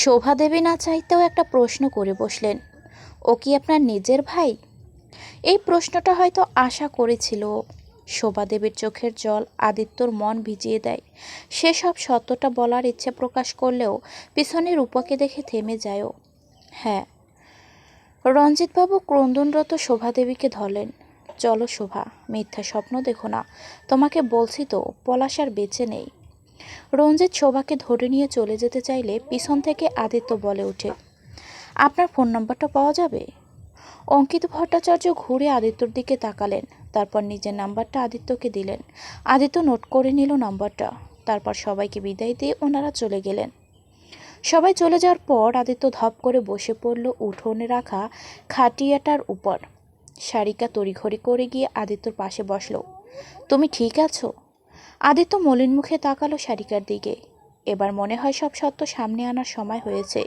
শোভা দেবী না চাইতেও একটা প্রশ্ন করে বসলেন, ও কি আপনার নিজের ভাই? এই প্রশ্নটা হয়তো আশা করেছিল। শোভা দেবীর চোখের জল আদিত্যর মন ভিজিয়ে দেয়। সে সব সত্যটা বলার ইচ্ছে প্রকাশ করলেও পিছনে রূপাকে দেখে থেমে যায় ও। হ্যাঁ। রঞ্জিতবাবু ক্রন্দনরত শোভা দেবীকে ধরলেন, চলো শোভা, মিথ্যা স্বপ্ন দেখো না। তোমাকে বলছি তো, পলাশ আর বেঁচে নেই। রঞ্জিত শোভাকে ধরে নিয়ে চলে যেতে চাইলে পিছন থেকে আদিত্য বলে ওঠে, আপনার ফোন নম্বরটা পাওয়া যাবে? অঙ্কিত ভট্টাচার্য ঘুরে আদিত্যর দিকে তাকালেন, তারপর নিজের নাম্বারটা আদিত্যকে দিলেন। আদিত্য নোট করে নিল নাম্বারটা তারপর সবাইকে বিদায় দিয়ে ওনারা চলে গেলেন। সবাই চলে যাওয়ার পর আদিত্য ধপ করে বসে পড়ল উঠোনে রাখা খাটিয়াটার উপর। সারিকা তড়িঘড়ি করে গিয়ে আদিত্যর পাশে বসল, তুমি ঠিক আছো? আদিত্য মলিন মুখে তাকালো সারিকার দিকে। এবার মনে হয় সব সত্য সামনে আনার সময় হয়েছে।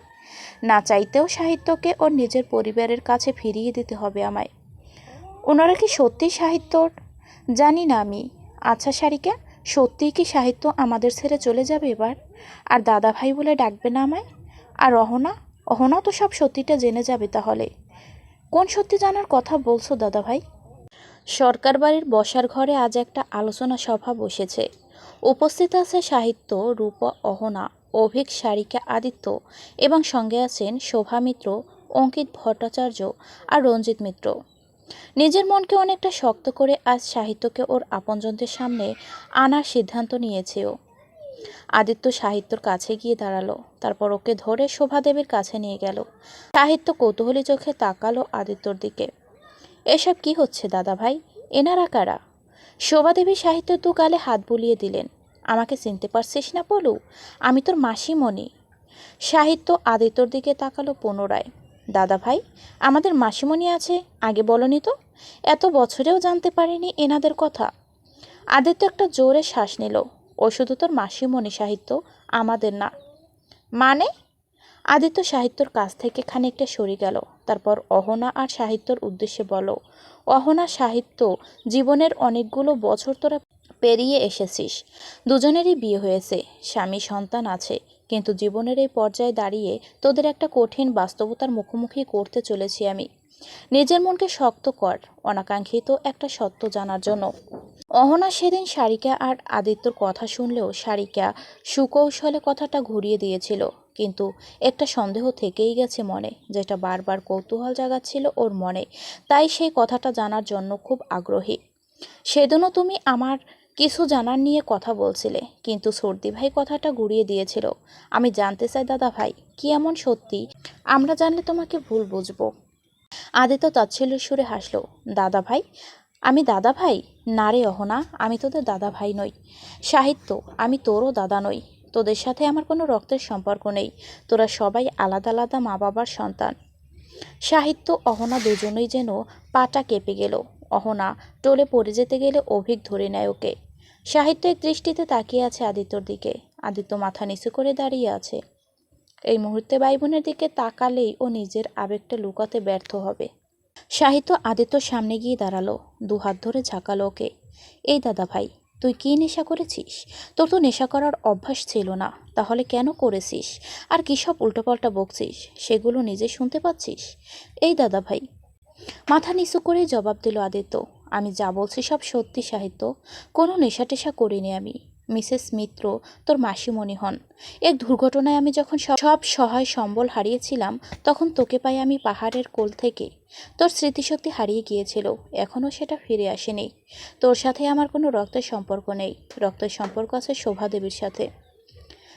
না চাইতেও সাহিত্যকে ওর নিজের পরিবারের কাছে ফিরিয়ে দিতে হবে আমায়। ওনারা কি সত্যি সাহিত্যর? জানি না আমি। আচ্ছা সারিকা সত্যিই কি সাহিত্য আমাদের ছেড়ে চলে যাবে এবার? আর দাদা ভাই বলে ডাকবে না আমায়? আর অহনা? অহনা তো সব সত্যিটা জেনে যাবে তাহলে। কোন সত্যি জানার কথা বলছো দাদা ভাই সরকার বাড়ির বসার ঘরে আজ একটা আলোচনা সভা বসেছে। উপস্থিত আছে সাহিত্য, রূপা, অহনা, অভিক, সারিকা, আদিত্য এবং সঙ্গে আছেন শোভা মিত্র, অঙ্কিত ভট্টাচার্য আর রঞ্জিত মিত্র। নিজের মনকে অনেকটা শক্ত করে আজ সাহিত্যকে ওর আপনজনদের সামনে আনার সিদ্ধান্ত নিয়েছে ও আদিত্য সাহিত্যর কাছে গিয়ে দাঁড়াল, তারপর ওকে ধরে শোভাদেবীর কাছে নিয়ে গেল। সাহিত্য কৌতূহলী চোখে তাকালো আদিত্যর দিকে। এসব কি হচ্ছে দাদা ভাই এনারা কারা? শোভাদেবী সাহিত্যের দু গালে হাত বুলিয়ে দিলেন। আমাকে চিনতে পারছিস না বলু আমি তোর মাসিমণি। সাহিত্য আদিত্যর দিকে তাকালো পুনরায়। দাদা ভাই আমাদের মাসিমণি আছে? আগে বলনি তো? এত বছরেও জানতে পারিনি এনাদের কথা। আদিত্য একটা জোরে শ্বাস নিল। ও শুধু তোর মাসিমণি সাহিত্য, আমাদের না। মানে? আদিত্য সাহিত্যর কাছ থেকে খানিকটা সরে গেল। তারপর অহনা আর সাহিত্যর উদ্দেশ্যে বলো, অহনা, সাহিত্য জীবনের অনেকগুলো বছর তোরা পেরিয়ে এসেছিস। দুজনেরই বিয়ে হয়েছে, স্বামী, সন্তান আছে। কিন্তু জীবনের এই পর্যায়ে দাঁড়িয়ে তোদের একটা কঠিন বাস্তবতার মুখোমুখি করতে চলেছি আমি। নিজের মনকে শক্ত কর, অনাকাঙ্ক্ষিত একটা সত্য জানার জন্য। অহনা সেদিন সারিকা আর আদিত্যর কথা শুনলেও সারিকা সুকৌশলে কথাটা ঘুরিয়ে দিয়েছিল। কিন্তু একটা সন্দেহ থেকেই গেছে মনে, যেটা বারবার কৌতূহল জাগাচ্ছিল ওর মনে। তাই সেই কথাটা জানার জন্য খুব আগ্রহী। সেদিনও তুমি আমার কিছু জানার নিয়ে কথা বলছিলে, কিন্তু সর্দি ভাই কথাটা ঘুরিয়ে দিয়েছিল। আমি জানতে চাই দাদা ভাই, কি এমন সত্যি? আমরা জানলে তোমাকে ভুল বুঝব। আদিত্য তাচ্ছিল্য সুরে হাসলো, দাদা ভাই? আমি দাদা ভাই? না রে অহনা, আমি তোদের দাদা ভাই নই। সাহিত্য, আমি তোরও দাদা নই। তোদের সাথে আমার কোনো রক্তের সম্পর্ক নেই। তোরা সবাই আলাদা আলাদা মা বাবার সন্তান। সাহিত্য, অহনা দুজনেই যেন পাটা কেঁপে গেল। অহনা টোলে পড়ে যেতে গেলে অভিক ধরে নেয় ওকে। সাহিত্য এক দৃষ্টিতে তাকিয়ে আছে আদিত্যর দিকে। আদিত্য মাথা নিচু করে দাঁড়িয়ে আছে। এই মুহূর্তে ভাই বোনের দিকে তাকালেই ও নিজের আবেগটা লুকাতে ব্যর্থ হবে। সাহিত্য আদিত্যর সামনে গিয়ে দাঁড়াল। দু হাত ধরে ঝাঁকালো ওকে। এই দাদা ভাই তুই কী নেশা করেছিস? তোর তো নেশা করার অভ্যাস ছিল না। তাহলে কেন করেছিস? আর কী সব উল্টোপাল্টা বকছিস? সেগুলো নিজে শুনতে পাচ্ছিস? এই দাদা ভাই। মাথা নিচু করে জবাব দিল আদিত্য। আমি যা বলছি সব সত্যি, সাহিত্য। কোনো নেশা টেশা করিনি আমি। মিসেস মিত্র, তোর মাসিমণি হন। এক দুর্ঘটনায় আমি যখন সব- সহায় সম্বল হারিয়েছিলাম, তখন তোকে পাই আমি পাহাড়ের কোল থেকে। তোর স্মৃতিশক্তি হারিয়ে গিয়েছিল এখনও সেটা ফিরে আসেনি। তোর সাথে আমার কোনো রক্তের সম্পর্ক নেই, রক্তের সম্পর্ক আছে শোভাদেবীর সাথে।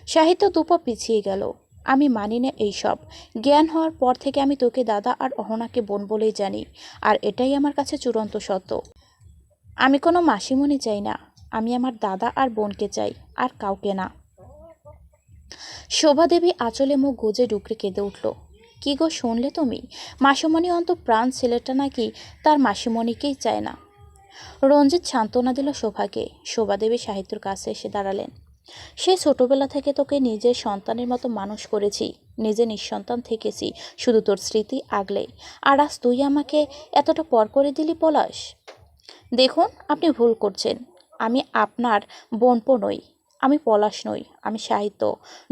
সাহিত্য দুপা পিছিয়ে গেল। আমি মানি না এইসব জ্ঞান হওয়ার পর থেকে আমি তোকে দাদা আর অহনাকে বোন বলেই জানি, আর এটাই আমার কাছে চূড়ান্ত সত্য। আমি কোনো মাসিমণি চাই না। আমি আমার দাদা আর বোনকে চাই, আর কাউকে না। শোভাদেবী আঁচলে মুখ গুজে ডুকরে কেঁদে উঠল। কি গো শুনলে তুমি? মাসিমণি অন্ত প্রাণ ছেলেটা নাকি তার মাসিমণিকেই চায় না? রঞ্জিত সান্ত্বনা দিল শোভাকে। শোভাদেবী সাহিত্যর কাছে এসে দাঁড়ালেন। সে ছোটবেলা থেকে তোকে নিজের সন্তানের মতো মানুষ করেছি, নিজে নিঃসন্তান থেকেছি, শুধু তোর স্মৃতি আগলে আর আজ তুই আমাকে এতটা পর করে দিলি পলাশ? দেখুন, আপনি ভুল করছেন। আমি আপনার বোনপো নই, আমি পলাশ নই, আমি সাহিত্য।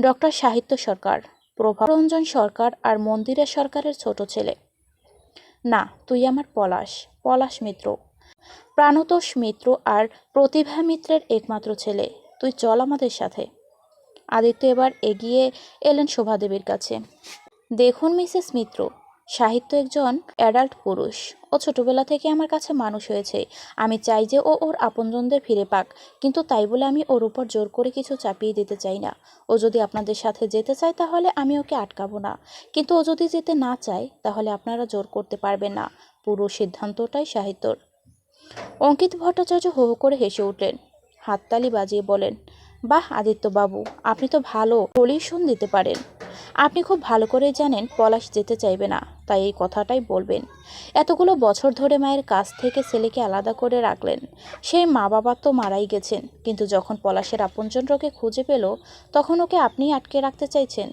ডক্টর সাহিত্য সরকার প্রভারঞ্জন সরকার আর মন্দিরের সরকারের ছোট ছেলে। না, তুই আমার পলাশ পলাশ মিত্র। প্রাণতোষ মিত্র আর প্রতিভা মিত্রের একমাত্র ছেলে। তুই চল আমাদের সাথে। আদিত্য এবার এগিয়ে এলেন শোভাদেবীর কাছে। দেখুন মিসেস মিত্র সাহিত্য একজন অ্যাডাল্ট পুরুষ। ও ছোটবেলা থেকে আমার কাছে মানুষ হয়েছে। আমি চাই যে ও ওর আপনজনদের ফিরে পাক, কিন্তু তাই বলে আমি ওর উপর জোর করে কিছু চাপিয়ে দিতে চাই না। ও যদি আপনাদের সাথে যেতে চায় তাহলে আমি ওকে আটকাবো না। কিন্তু ও যদি যেতে না চায় তাহলে আপনারা জোর করতে পারবেন না। পুরো সিদ্ধান্তটাই সাহিত্যর। অঙ্কিত ভট্টাচার্য হো করে হেসে উঠলেন। হাততালি বাজিয়ে বলেন বাহ, আদিত্যবাবু, আপনি তো ভালো সলিউশন দিতে পারেন। আপনি খুব ভালো করেই জানেন পলাশ যেতে চাইবে না, তাই এই কথাটাই বলবেন। এতগুলো বছর ধরে মায়ের কাছ থেকে ছেলেকে আলাদা করে রাখলেন। সেই মা বাবা তো মারাই গেছেন, কিন্তু যখন পলাশের আপনজনকে খুঁজে পেল, তখন ওকে আপনিই আটকে রাখতে চাইছেন।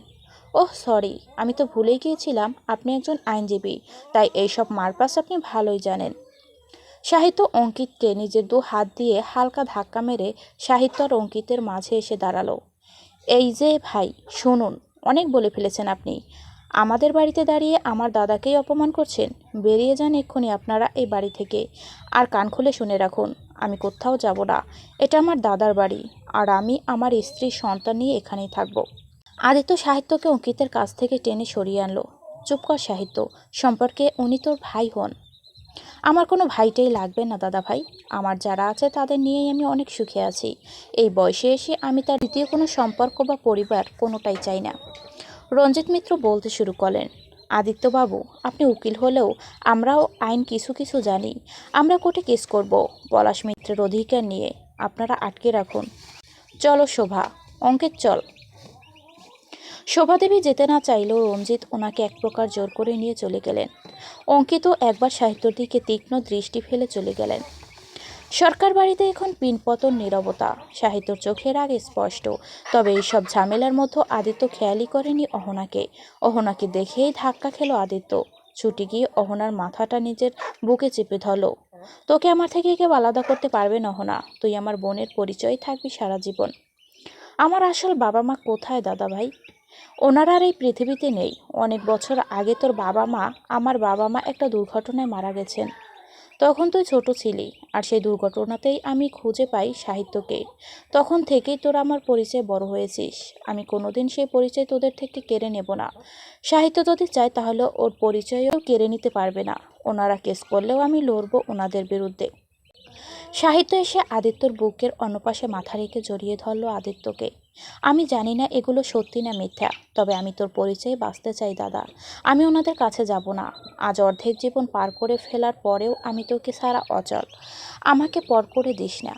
ওহ, সরি, আমি তো ভুলেই গিয়েছিলাম, আপনি একজন আইনজীবী, তাই এইসব মারপাস আপনি ভালোই জানেন। সাহিত্য অঙ্কিতকে নিজের দু হাত দিয়ে হালকা ধাক্কা মেরে সাহিত্য আর অঙ্কিতের মাঝে এসে দাঁড়াল। এই যে ভাই, শুনুন, অনেক বলে ফেলেছেন আপনি। আমাদের বাড়িতে দাঁড়িয়ে আমার দাদাকেই অপমান করছেন? বেরিয়ে যান এক্ষুনি আপনারা এই বাড়ি থেকে। আর কান খুলে শুনে রাখুন, আমি কোথাও যাব না। এটা আমার দাদার বাড়ি, আর আমি আমার স্ত্রী সন্তান নিয়ে এখানেই থাকব আদিত্য সাহিত্যকে অঙ্কিতের কাছ থেকে টেনে সরিয়ে আনলো। চুপ কর সাহিত্য, সম্পর্কে উনি তোর ভাই হন। আমার কোনো ভাইটাই লাগবে না, দাদা ভাই। আমার যারা আছে তাদের নিয়েই আমি অনেক সুখে আছি। এই বয়সে এসে আমি তার দ্বিতীয় কোনো সম্পর্ক বা পরিবার কোনোটাই চাই না। রঞ্জিত মিত্র বলতে শুরু করলেন, আদিত্যবাবু, আপনি উকিল হলেও আমরাও আইন কিছু কিছু জানি। আমরা কোর্টে কেস করব, পলাশ মিত্রের অধিকার নিয়ে। আপনারা আটকে রাখুন। চলো শোভা অঙ্কের চল। শোভাদেবী যেতে না চাইলেও রঞ্জিত ওনাকে এক প্রকার জোর করে নিয়ে চলে গেলেন। অঙ্কিত একবার সাহিত্যর দিকে তীক্ষ্ণ দৃষ্টি ফেলে চলে গেলেন। সরকার বাড়িতে এখন পিনপতন নীরবতা, সাহিত্যর চোখের আগে স্পষ্ট, তবে এইসব ঝামেলার মধ্যে আদিত্য খেয়ালই করেনি অহনাকে। অহনাকে দেখেই ধাক্কা খেলো আদিত্য। ছুটি গিয়ে অহনার মাথাটা নিজের বুকে চেপে ধরলো। তোকে আমার থেকে কেউ আলাদা করতে পারবে না, অহনা। তুই আমার বোনের পরিচয় থাকবি সারা জীবন। আমার আসল বাবা মা কোথায় দাদা ভাই ওনারা আর এই পৃথিবীতে নেই। অনেক বছর আগে তোর বাবা মা, আমার বাবা মা একটা দুর্ঘটনায় মারা গেছেন। তখন তুই ছোট ছিলি, আর সেই দুর্ঘটনাতেই আমি খুঁজে পাই সাহিত্যকে। তখন থেকেই তোরা আমার পরিচয় বড় হয়েছিস। আমি কোনোদিন সেই পরিচয় তোদের থেকে কেড়ে নেব না। সাহিত্য যদি চায় তাহলে ওর পরিচয়ও কেড়ে নিতে পারবে না। ওনারা কেস করলেও আমি লড়ব ওনাদের বিরুদ্ধে। সাহিত্য এসে আদিত্যর বুকের অন্যপাশে মাথা রেখে জড়িয়ে ধরলো আদিত্যকে। আমি জানি না এগুলো সত্যি না মিথ্যা, তবে আমি তোর পরিচয় বাঁচতে চাই দাদা। আমি ওনাদের কাছে যাব না। আজ অর্ধেক জীবন পার করে ফেলার পরেও আমি তোকে সারা অচল। আমাকে পর করে দিস না।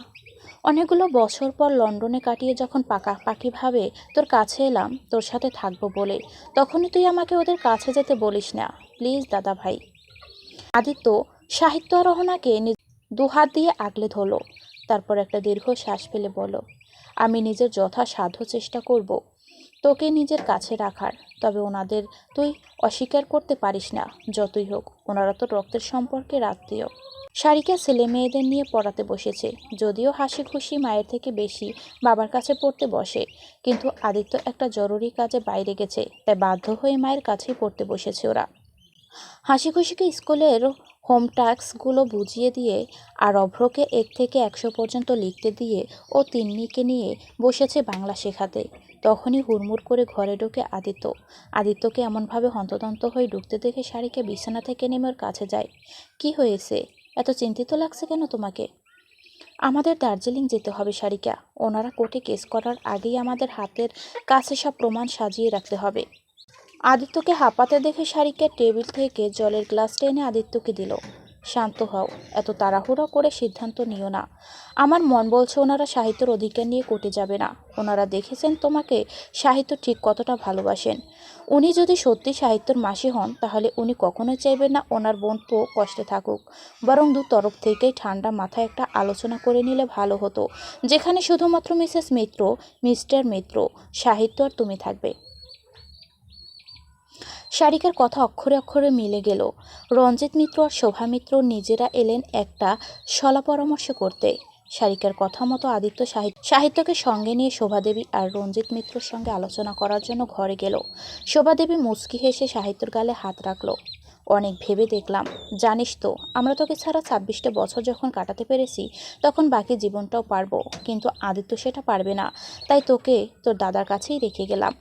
অনেকগুলো বছর পর লন্ডনে কাটিয়ে যখন পাকাপাকিভাবে তোর কাছে এলাম, তোর সাথে থাকব বলে তখনই তুই আমাকে ওদের কাছে যেতে বলিস না। প্লিজ দাদা ভাই। আদিত্য সাহিত্য আরোহণাকে দু হাত দিয়ে আগলে ধরলো। তারপর একটা দীর্ঘ শ্বাস ফেলে বলো আমি নিজের যথাসাধ্য চেষ্টা করব। তোকে নিজের কাছে রাখার। তবে ওনাদের তুই অস্বীকার করতে পারিস না, যতই হোক। ওনারা তো রক্তের সম্পর্কের আত্মীয়। সারিকা ছেলে মেয়েদের নিয়ে পড়াতে বসেছে। যদিও হাসি খুশি মায়ের থেকে বেশি বাবার কাছে পড়তে বসে। কিন্তু আদিত্য একটা জরুরি কাজে বাইরে গেছে, তাই বাধ্য হয়ে মায়ের কাছেই পড়তে বসেছে ওরা। হাসি খুশিকে স্কুলের হোম টাস্কগুলো বুঝিয়ে দিয়ে আর অভ্রকে এক থেকে একশো পর্যন্ত লিখতে দিয়ে ও তিন্নিকে নিয়ে বসেছে বাংলা শেখাতে। তখনই হুড়মুড় করে ঘরে ঢোকে আদিত্য। আদিত্যকে এমনভাবে হন্তদন্ত হয়ে ঢুকতে দেখে শাড়িকে বিছানা থেকে নেমে ওর কাছে যায়। কি হয়েছে? এত চিন্তিত লাগছে কেন তোমাকে? আমাদের দার্জিলিং যেতে হবে সারিকা ওনারা কোর্টে কেস করার আগেই আমাদের হাতের কাছে সব প্রমাণ সাজিয়ে রাখতে হবে। আদিত্যকে হাঁপাতে দেখে শারিকা টেবিল থেকে জলের গ্লাস টেনে আদিত্যকে দিল। শান্ত হও, এত তাড়াহুড়া করে সিদ্ধান্ত নিও না। আমার মন বলছে ওনারা সাহিত্যর অধিকার নিয়ে কোর্টে যাবে না। ওনারা দেখেছেন তোমাকে সাহিত্য ঠিক কতটা ভালোবাসেন। উনি যদি সত্যি সাহিত্যর মাসি হন, তাহলে উনি কখনোই চাইবেন না ওনার বোন তো কষ্টে থাকুক। বরং দু তরফ থেকেই ঠান্ডা মাথায় একটা আলোচনা করে নিলে ভালো হতো, যেখানে শুধুমাত্র মিসেস মিত্র, মিস্টার মিত্র, সাহিত্য আর তুমি থাকবে। শারিকার কথা অক্ষরে অক্ষরে মিলে গেল। রঞ্জিত মিত্র আর শোভা মিত্র নিজেরা এলেন একটা সলা পরামর্শ করতে। শারিকার কথা মতো আদিত্য সাহিত্য সাহিত্যকে সঙ্গে নিয়ে শোভাদেবী আর রঞ্জিত মিত্রর সঙ্গে আলোচনা করার জন্য ঘরে গেল। শোভাদেবী মুচকি হেসে সাহিত্যর গালে হাত রাখল। অনেক ভেবে দেখলাম, জানিস তো, আমরা তোকে ছাড়া ছাব্বিশটা বছর যখন কাটাতে পেরেছি, তখন বাকি জীবনটাও পারব। কিন্তু আদিত্য সেটা পারবে না। তাই তোকে, তোর দাদার কাছেই রেখে গেলাম।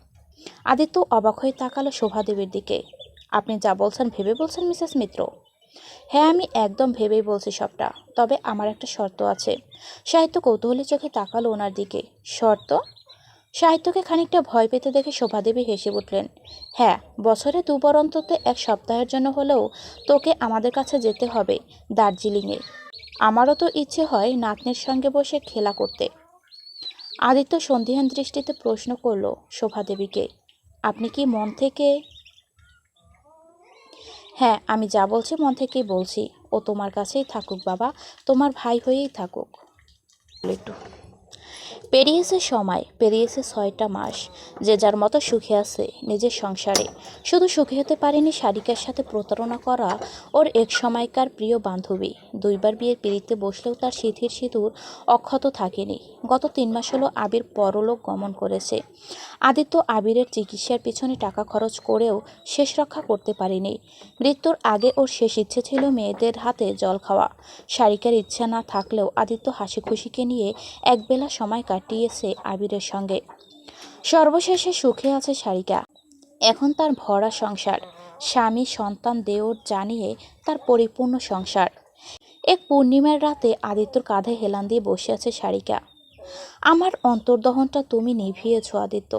আদিত্য অবাক হয়ে তাকালো শোভাদেবীর দিকে। আপনি যা বলছেন ভেবে বলছেন, মিসেস মিত্র? হ্যাঁ আমি একদম ভেবেই বলছি সবটা, তবে আমার একটা শর্ত আছে। সাহিত্য কৌতূহলী চোখে তাকালো ওনার দিকে। শর্ত? সাহিত্যকে খানিকটা ভয় পেতে দেখে শোভাদেবী হেসে উঠলেন হ্যাঁ বছরে দুবার অন্তত এক সপ্তাহের জন্য হলেও তোকে আমাদের কাছে যেতে হবে দার্জিলিংয়ে। আমারও তো ইচ্ছে হয় নাতনির সঙ্গে বসে খেলা করতে। আদিত্য সন্ধিহান দৃষ্টিতে প্রশ্ন করল শোভাদেবীকে, আপনি কি মন থেকে হ্যাঁ আমি যা বলছি মন থেকেই বলছি। ও তোমার কাছেই থাকুক বাবা, তোমার ভাই হয়েই থাকুক। একটু। পেরিয়েছে সময়, পেরিয়েছে ছয়টা মাস। যে যার মতো সুখে আছে নিজের সংসারে। শুধু সুখী হতে পারেনি শারিকার সাথে প্রতারণা করা ওর এক সময়কার প্রিয় বান্ধবী। দুইবার বিয়ের পিড়িতে বসলেও তার সিথির সিঁদুর অক্ষত থাকেনি। গত তিন মাস হলো আবির পরলোক গমন করেছে। আদিত্য আবিরের চিকিৎসার পিছনে টাকা খরচ করেও শেষ রক্ষা করতে পারেনি। মৃত্যুর আগে ওর শেষ ইচ্ছে ছিল মেয়েদের হাতে জল খাওয়া। শারিকার ইচ্ছা না থাকলেও আদিত্য হাসি খুশিকে নিয়ে একবেলা সময় কাটিয়েছে আবিরের সঙ্গে। সর্বশেষে সুখে আছে শারিকা এখন তার ভরা সংসার, স্বামী, সন্তান, দেওর জানিয়ে তার পরিপূর্ণ সংসার। এক পূর্ণিমার রাতে আদিত্যর কাঁধে হেলান দিয়ে বসে আছে শারিকা আমার অন্তর্দহনটা তুমি নিভিয়েছ আদিত্য।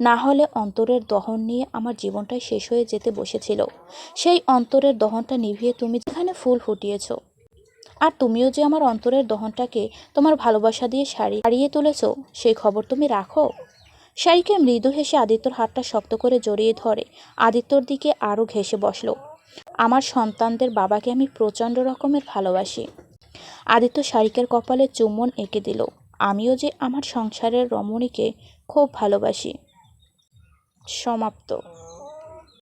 না হলে অন্তরের দহন নিয়ে আমার জীবনটাই শেষ হয়ে যেতে বসেছিল। সেই অন্তরের দহনটা নিভিয়ে তুমি যেখানে ফুল ফুটিয়েছ আর তুমিও যে আমার অন্তরের দহনটাকে তোমার ভালোবাসা দিয়ে সারি, হারিয়ে তুলেছ, সেই খবর তুমি রাখো। শাড়িকে মৃদু হেসে আদিত্যর হাতটা শক্ত করে জড়িয়ে ধরে, আদিত্যর দিকে আরও ঘেসে বসল। আমার সন্তানদের বাবাকে আমি প্রচণ্ড রকমের ভালোবাসি। আদিত্য শারিকের কপালে চুম্বন এঁকে দিল। আমিও যে আমার সংসারের রমণীকে খুব ভালোবাসি। সমাপ্ত।